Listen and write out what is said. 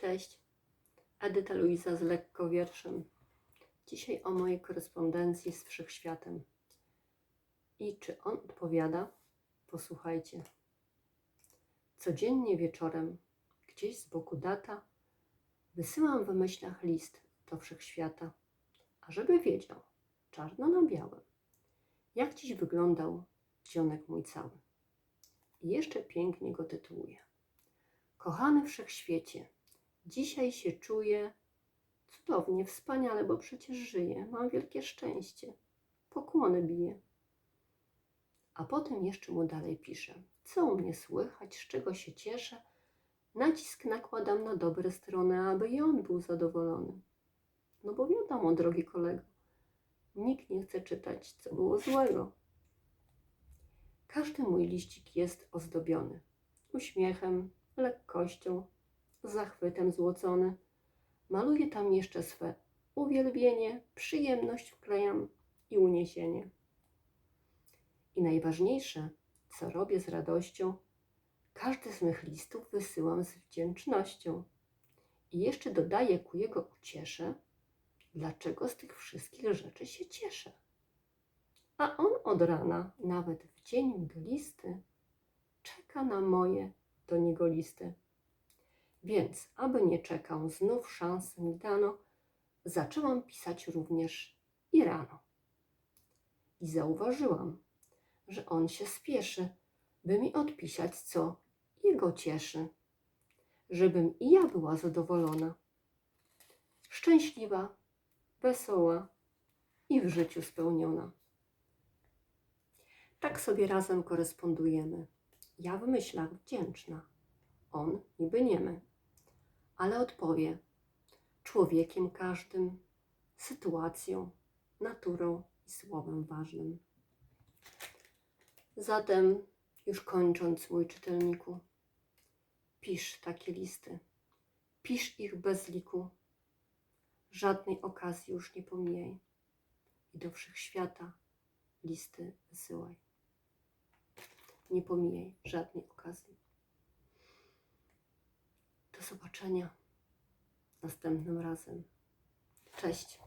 Cześć, Edyta Luisa z Lekko Wierszem. Dzisiaj o mojej korespondencji z Wszechświatem. I czy on odpowiada? Posłuchajcie. Codziennie wieczorem, gdzieś z boku data, wysyłam w myślach list do Wszechświata, ażeby wiedział, czarno na białym, jak dziś wyglądał dzionek mój cały. I jeszcze pięknie go tytułuję. Kochany Wszechświecie, Dzisiaj się czuję cudownie, wspaniale, bo przecież żyję. Mam wielkie szczęście. Pokłony biję. A potem jeszcze mu dalej piszę. Co u mnie słychać, z czego się cieszę? Nacisk nakładam na dobre strony, aby i on był zadowolony. No bo wiadomo, drogi kolego, nikt nie chce czytać, co było złego. Każdy mój liścik jest ozdobiony uśmiechem, lekkością, zachwytem złocony. Maluję tam jeszcze swe uwielbienie, przyjemność wklejam i uniesienie. I najważniejsze, co robię z radością, każdy z mych listów wysyłam z wdzięcznością. I jeszcze dodaję ku jego uciesze, dlaczego z tych wszystkich rzeczy się cieszę. A on od rana, nawet w dzień mglisty, czeka na moje do niego listy. Więc, aby nie czekał, znów szansę mi dano, zaczęłam pisać również i rano. I zauważyłam, że on się spieszy, by mi odpisać, co jego cieszy, żebym i ja była zadowolona, szczęśliwa, wesoła i w życiu spełniona. Tak sobie razem korespondujemy. Ja w myślach wdzięczna, on niby niemy ale odpowie człowiekiem każdym, sytuacją, naturą i słowem ważnym. Zatem, już kończąc, mój czytelniku, pisz takie listy, pisz ich bez liku, żadnej okazji już nie pomijaj i do wszechświata listy wysyłaj. Nie pomijaj żadnej okazji. Zobaczenia następnym razem. Cześć.